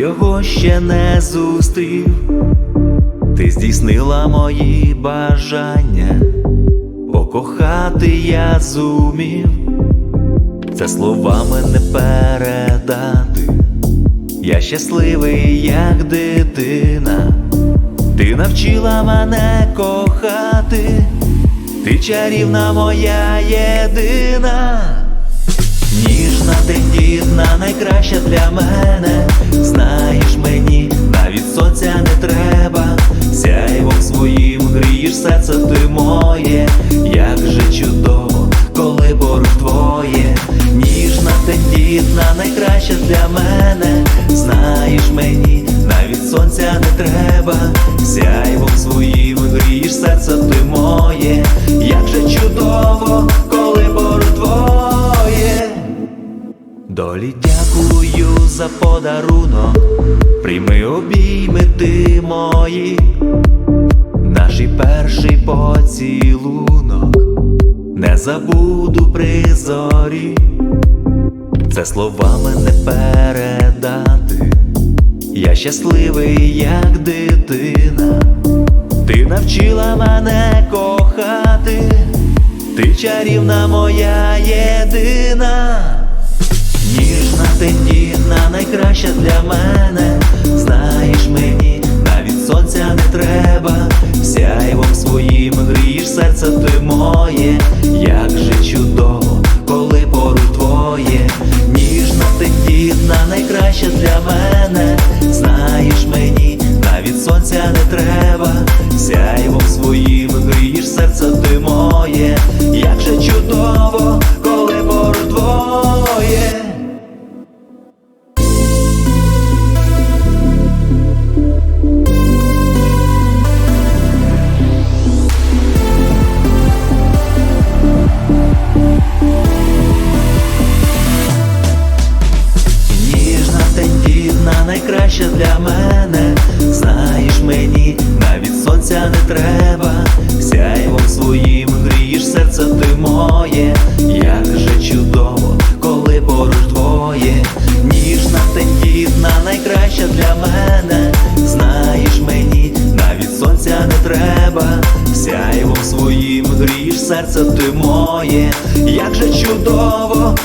його ще не зустрів. Ти здійснила мої бажання, покохати я зумів, це словами не передати. Я щасливий, як дитина, ти навчила мене кохати, ти чарівна моя єдина, ніжна, тендітна, найкраща для мене. Сяйвом своїм грієш серце ти моє, як же чудово, коли поруч твоє, ніжна, тендітна, найкраща для мене. Знаєш мені, навіть сонця не треба, сяйвом своїм грієш серце ти моє, як же чудово, коли поруч твоє. Долі дякую за подарунок, прийми обійми ти мої, перший поцілунок, не забуду при зорі, це словами не передати. Я щасливий, як дитина, ти навчила мене кохати, ти чарівна моя єдина. Ніжна, ти тендітна, найкраща для мене. Ти моє, як же чудово, коли поруч твоє. Ніжна, тендітна, найкраща для мене. Знаєш мені, навіть сонця не треба. Сяйвом своїм грієш серце ти моє, як же чудово, найкраща для мене. Знаєш мені, навіть сонця не треба. Сяйвом своїм грієш серце ти моє, як же чудово, коли поруч твоє. Ніжна, тендітна, найкраща для мене. Знаєш мені, навіть сонця не треба. Сяйвом своїм грієш серце ти моє, як же чудово,